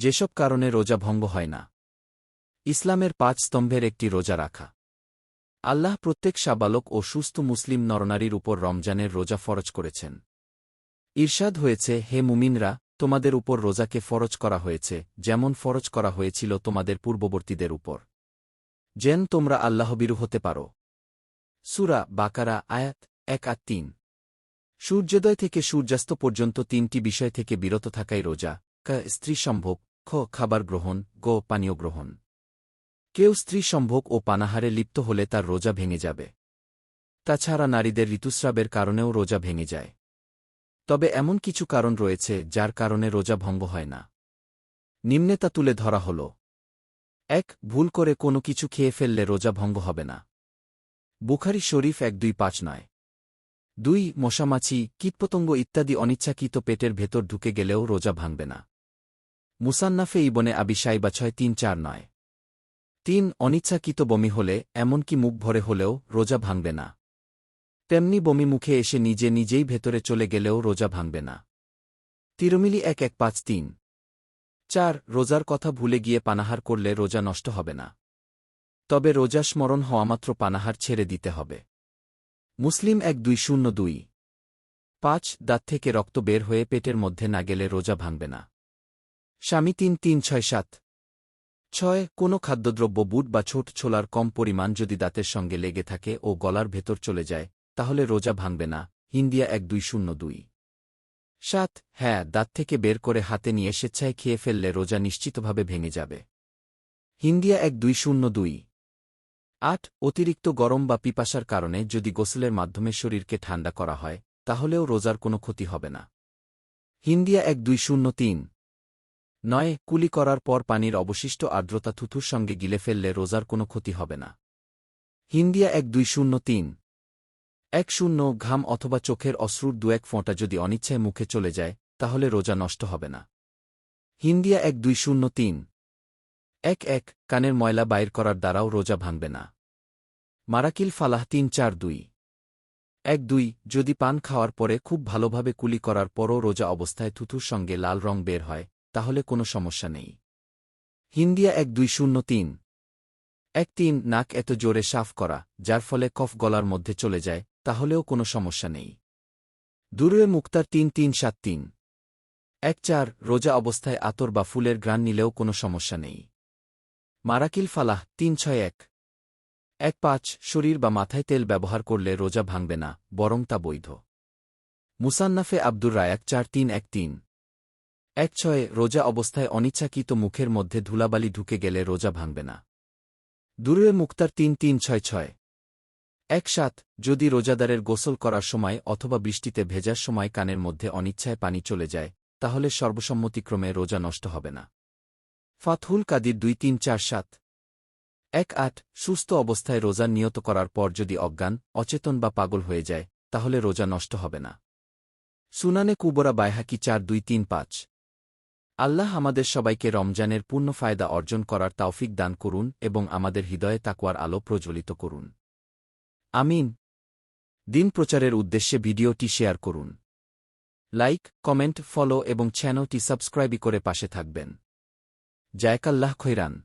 যেসব কারণে রোজা ভঙ্গ হয় না। ইসলামের পাঁচ স্তম্ভের একটি রোজা রাখা। আল্লাহ প্রত্যেক সাবালক ও সুস্থ মুসলিম নরনারীর উপর রমজানের রোজা ফরজ করেছেন। ঈর্ষাদ হয়েছে, হে মুমিনরা, তোমাদের উপর রোজাকে ফরজ করা হয়েছে, যেমন ফরজ করা হয়েছিল তোমাদের পূর্ববর্তীদের উপর। যেন তোমরা আল্লাহবিরু হতে পারো। সুরা বাকারা, আয়াত এক আর তিন। সূর্যোদয় থেকে সূর্যাস্ত পর্যন্ত তিনটি বিষয় থেকে বিরত থাকাই রোজা, কা স্ত্রী সম্ভোগ খ, খাবার গ্রহণ, গ, পানীয় গ্রহণ। কেউ স্ত্রী সম্ভোগ ও পানাহারে লিপ্ত হলে তার রোজা ভেঙে যাবে। তাছাড়া নারীদের ঋতুস্রাবের কারণেও রোজা ভেঙে যায়। তবে এমন কিছু কারণ রয়েছে যার কারণে রোজা ভঙ্গ হয় না। নিম্নে তা তুলে ধরা হল। এক, ভুল করে কোনো কিছু খেয়ে ফেললে রোজা ভঙ্গ হবে না। বুখারি শরীফ এক দুই পাঁচ নয়। দুই, মশামাছি, কীটপতঙ্গ ইত্যাদি অনিচ্ছাকৃত পেটের ভেতর ঢুকে গেলেও রোজা ভাঙবে না। মুসান্নাফে ইবনে আবি সাইবা ছয় তিন চার নয়। তিন, অনিচ্ছাকৃত বমি হলে, এমনকি মুখ ভরে হলেও রোজা ভাঙবে না। তেমনি বমি মুখে এসে নিজে নিজেই ভেতরে চলে গেলেও রোজা ভাঙবে না। তিরমিলি এক এক পাঁচ তিন। চার, রোজার কথা ভুলে গিয়ে পানাহার করলে রোজা নষ্ট হবে না। তবে রোজা স্মরণ হওয়ামাত্র পানাহার ছেড়ে দিতে হবে। মুসলিম এক দুই শূন্য দুই। পাঁচ, দাঁত থেকে রক্ত বের হয়ে পেটের মধ্যে না গেলে রোজা ভাঙবে না। স্বামী তিন তিন ছয় সাত। ছয়, কোনো খাদ্যদ্রব্য বুট বা ছোট ছোলার কম পরিমাণ যদি দাঁতের সঙ্গে লেগে থাকে ও গলার ভেতর চলে যায়, তাহলে রোজা ভাঙবে না, হিন্দিয়া এক দুই শূন্য দুই। সাত হ্যাঁ দাঁত থেকে বের করে হাতে নিয়ে স্বেচ্ছায় খেয়ে ফেললে রোজা নিশ্চিতভাবে ভেঙে যাবে। হিন্দিয়া এক দুই শূন্য দুই। আট, অতিরিক্ত গরম বা পিপাসার কারণে যদি গোসলের মাধ্যমে শরীরকে ঠান্ডা করা হয়, তাহলেও রোজার কোনো ক্ষতি হবে না। হিন্দিয়া এক দুই শূন্য তিন। নয়, কুলি করার পর পানির অবশিষ্ট আর্দ্রতা থুথুর সঙ্গে গিলে ফেললে রোজার কোনো ক্ষতি হবে না। হিন্দিয়া এক দুই শূন্য তিন। এক শূন্য ঘাম অথবা চোখের অশ্রুর দু এক ফোঁটা যদি অনিচ্ছায় মুখে চলে যায়, তাহলে রোজা নষ্ট হবে না। হিন্দিয়া এক দুই শূন্য তিন। এক এক, কানের ময়লা বাইর করার দ্বারাও রোজা ভাঙবে না। মারাকিল ফালাহ তিন চার দুই। এক দুই, যদি পান খাওয়ার পরে খুব ভালোভাবে কুলি করার পরও রোজা অবস্থায় থুথুর সঙ্গে লাল রং বের হয় তাহলে কোনো সমস্যা নেই। হিন্দিয়া এক দুই শূন্য তিন। এক তিন, নাক এত জোরে সাফ করা, যার ফলে কফ গলার মধ্যে চলে যায়, তাহলেও কোনো সমস্যা নেই। দূরে মুক্তার তিন তিন সাত তিন। এক চার, রোজা অবস্থায় আতর বা ফুলের গ্রান নিলেও কোনো সমস্যা নেই। মারাকিল ফালাহ, তিন ছয় এক। এক পাঁচ, শরীর বা মাথায় তেল ব্যবহার করলে রোজা ভাঙবে না, বরং তা বৈধ। মুসান্নাফে আব্দুর রায়াক চার তিন এক তিন। এক ছয়ে রোজা অবস্থায় অনিচ্ছাকৃত মুখের মধ্যে ধুলাবালি ঢুকে গেলে রোজা ভাঙবে না। দূরে মুক্তার তিন তিন ছয় ছয়। এক সাত, যদি রোজাদারের গোসল করার সময় অথবা বৃষ্টিতে ভেজার সময় কানের মধ্যে অনিচ্ছায় পানি চলে যায়, তাহলে সর্বসম্মতিক্রমে রোজা নষ্ট হবে না। ফাতহুল কাদির দুই তিন চার সাত। এক আট, সুস্থ অবস্থায় রোজা নিয়ত করার পর যদি অজ্ঞান, অচেতন বা পাগল হয়ে যায়, তাহলে রোজা নষ্ট হবে না। সুনানে কুবরা বায়হাকি চার দুই তিন পাঁচ। আল্লাহ আমাদের সবাইকে রমজানের পূর্ণ ফায়দা অর্জন করার তাওফিক দান করুন এবং আমাদের হৃদয়ে তাকুয়ার আলো প্রজ্বলিত করুন। আমিন। দিন প্রচারের উদ্দেশ্যে ভিডিওটি শেয়ার করুন। লাইক, কমেন্ট, ফলো এবং চ্যানেলটি সাবস্ক্রাইবই করে পাশে থাকবেন। জায়কাল্লাহ খৈরান।